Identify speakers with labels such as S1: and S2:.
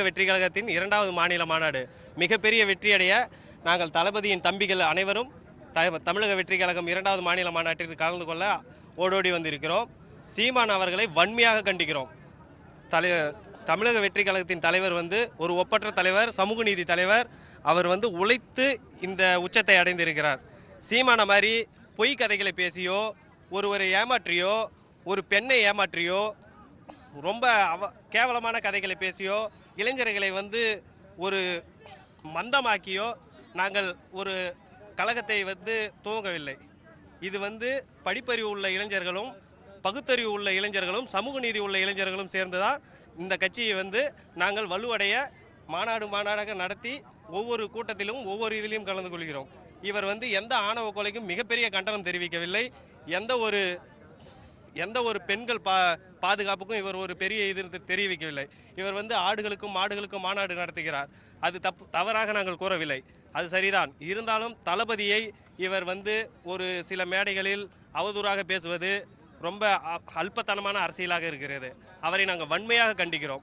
S1: வெற்றி கழகத்தின் இரண்டாவது மாநில மாநாடு. மிகப்பெரிய வெற்றியடைய நாங்கள் தளபதியின் தம்பிகள் அனைவரும் த தமிழக வெற்றி கழகம் இரண்டாவது மாநில மாநாட்டிற்கு கலந்து கொள்ள ஓடோடி வந்திருக்கிறோம். சீமான் அவர்களை வன்மையாக கண்டிக்கிறோம். தலை தமிழக வெற்றி கழகத்தின் தலைவர் வந்து ஒரு ஒப்பற்ற தலைவர் சமூக நீதி தலைவர். அவர் வந்து உழைத்து இந்த உச்சத்தை அடைந்திருக்கிறார். சீமான மாதிரி பொய் கதைகளை பேசியோ ஒருவரை ஏமாற்றியோ ஒரு பெண்ணை ஏமாற்றியோ ரொம்ப அவ கேவலமான கதைகளை பேசியோ இளைஞர்களை வந்து ஒரு மந்தமாக்கியோ நாங்கள் ஒரு கழகத்தை வந்து துவங்கவில்லை. இது வந்து படிப்பறிவு உள்ள இளைஞர்களும் பகுத்தறிவு உள்ள இளைஞர்களும் சமூக நீதி உள்ள இளைஞர்களும் சேர்ந்து தான் இந்த கட்சியை வந்து நாங்கள் வலுவடைய மாநாடு மாநாடாக நடத்தி ஒவ்வொரு கூட்டத்திலும் ஒவ்வொரு இதிலையும் கலந்து கொள்கிறோம். இவர் வந்து எந்த ஆணவ கொலைக்கும் மிகப்பெரிய கண்டனம் தெரிவிக்கவில்லை. எந்த ஒரு எந்த ஒரு பெண்கள் பா பாதுகாப்புக்கும் இவர் ஒரு பெரிய இது தெரிவிக்கவில்லை. இவர் வந்து ஆடுகளுக்கும் மாடுகளுக்கும் மாநாடு நடத்துகிறார். அது தப்பு தவறாக நாங்கள் கூறவில்லை. அது சரிதான். இருந்தாலும் தளபதியை இவர் வந்து ஒரு சில மேடைகளில் அவதூறாக பேசுவது ரொம்ப அல்பத்தனமான அரசியலாக இருக்கிறது. அவரை நாங்கள் வன்மையாக கண்டிக்கிறோம்.